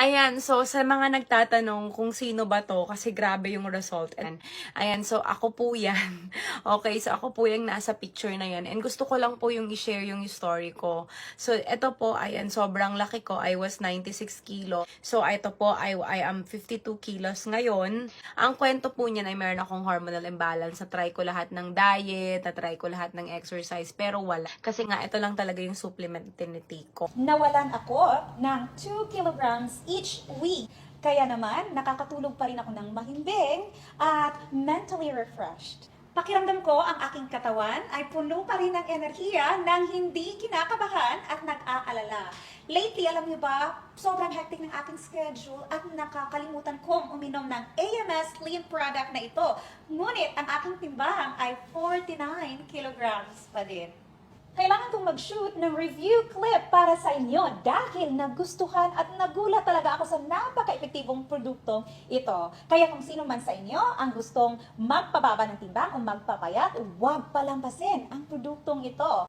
Ayan, so sa mga nagtatanong kung sino ba to, kasi grabe yung result. And, ayan, so ako po yan. Okay, so ako po yung nasa picture na yan. And gusto ko lang po yung i-share yung story ko. So ito po, ayan, sobrang laki ko. I was 96 kilo. So ito po, I, I am 52 kilos ngayon. Ang kwento po niyan ay meron akong hormonal imbalance. Na-try ko lahat ng diet, na-try ko lahat ng exercise, pero wala. Kasi nga, ito lang talaga yung supplement tinitake ko. nawalan ako ng 2 kilograms each week. Kaya naman, nakakatulog pa rin ako ng mahimbing at mentally refreshed. Pakiramdam ko ang aking katawan ay puno pa rin ng enerhiya nang hindi kinakabahan at nag-aalala. Lately, alam niyo ba, sobrang hectic ng aking schedule at nakakalimutan kong uminom ng AMS Slim product na ito. Ngunit ang aking timbang ay 49 kilograms pa din. Kailangan kong mag-shoot ng review clip para sa inyo dahil nagustuhan at nagulat talaga ako sa napaka-epektibong produktong ito. Kaya kung sino man sa inyo ang gustong magpababa ng timbang o magpapayat, huwag palampasin ang produktong ito.